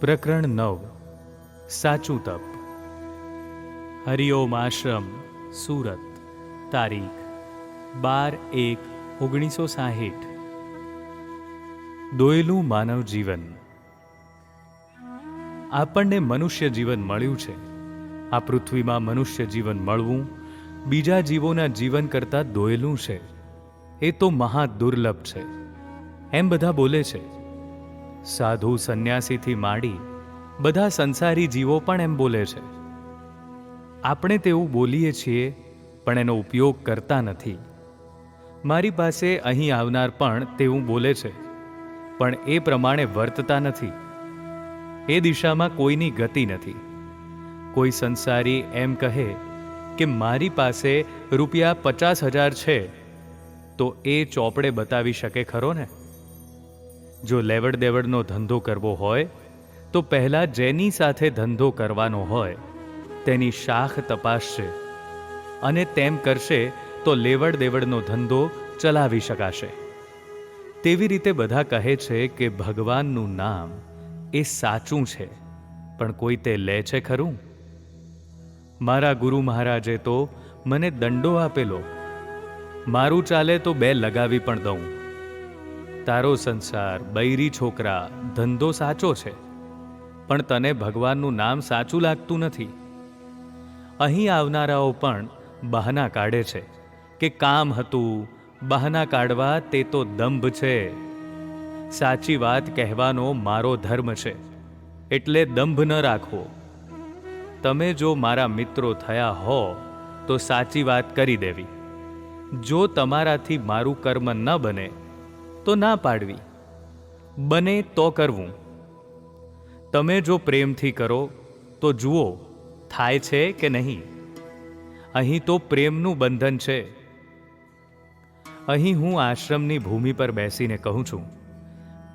પ્રકરણ નવ. સાચું તપ. હરિઓમ આશ્રમ, સુરત. તારીખ, બાર એક ઓગણીસો સાહીઠ. દોયેલું માનવ જીવન. આપણને મનુષ્ય જીવન મળ્યું છે. આ પૃથ્વીમાં મનુષ્ય જીવન મળવું બીજા જીવોના જીવન કરતાં દોયેલું છે. એ તો મહા દુર્લભ છે. એમ બધા બોલે છે. સાધુ સંન્યાસીથી માંડી બધા સંસારી જીવો પણ એમ બોલે છે. આપણે તેવું બોલીએ છીએ, પણ એનો ઉપયોગ કરતા નથી. મારી પાસે અહીં આવનાર પણ તેવું બોલે છે, પણ એ પ્રમાણે વર્તતા નથી. એ દિશામાં કોઈની ગતિ નથી. કોઈ સંસારી એમ કહે કે મારી પાસે રૂપિયા પચાસ હજાર છે, તો એ ચોપડે બતાવી શકે ખરો ને? જો લેવડ દેવડનો ધંધો કરવો હોય, તો પહેલાં જેની સાથે ધંધો કરવાનો હોય, તેની શાખ તપાસશે અને તેમ કરશે તો લેવડ દેવડનો ધંધો ચલાવી શકાશે. તેવી રીતે બધા કહે છે કે ભગવાનનું નામ એ સાચું છે, પણ કોઈ તે લે છે ખરું? મારા ગુરુ મહારાજે તો મને દંડો આપેલો. મારું ચાલે તો બે લગાવી પણ દઉં. તારો સંસાર, બૈરી છોકરા, ધંધો સાચો છે, પણ તને ભગવાનનું નામ સાચું લાગતું નથી. અહીં આવનારાઓ પણ બહાના કાઢે છે કે કામ હતું, બહાના કાઢવા તે તો દંભ છે. સાચી વાત કહેવાનો મારો ધર્મ છે, એટલે દંભ ન રાખવો તમે જો મારા મિત્રો થયા હો, તો સાચી વાત કરી દેવી. જો તમારાથી મારું કર્મ ન બને તો ના પાડવી. બને તો કરવું. તમે જો પ્રેમથી કરો, તો જુઓ, થાય છે કે નહીં? અહીં તો પ્રેમનું બંધન છે. અહીં હું આશ્રમની ભૂમિ પર બેસીને કહું છું,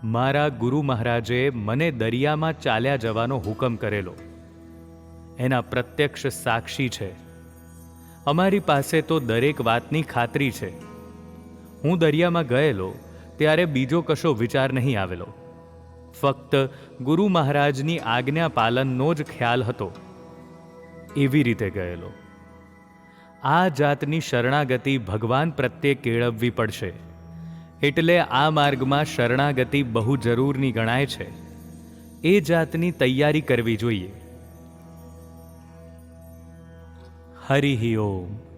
મારા ગુરુ મહારાજે મને દરિયામાં ચાલ્યા જવાનો હુકમ કરેલો. એના પ્રત્યક્ષ સાક્ષી છે. અમારી પાસે તો દરેક વાતની ખાતરી છે. હું દરિયામાં ગયેલો ત્યારે બીજો કશો વિચાર નહીં આવેલો. ફક્ત ગુરુ મહારાજની આજ્ઞા પાલનનો જ ખ્યાલ હતો. એવી રીતે ગયેલો. આ જાતની શરણાગતિ ભગવાન પ્રત્યે કેળવવી પડશે. એટલે આ માર્ગમાં શરણાગતિ બહુ જરૂરની ગણાય છે. એ જાતની તૈયારી કરવી જોઈએ. હરિ ઓમ.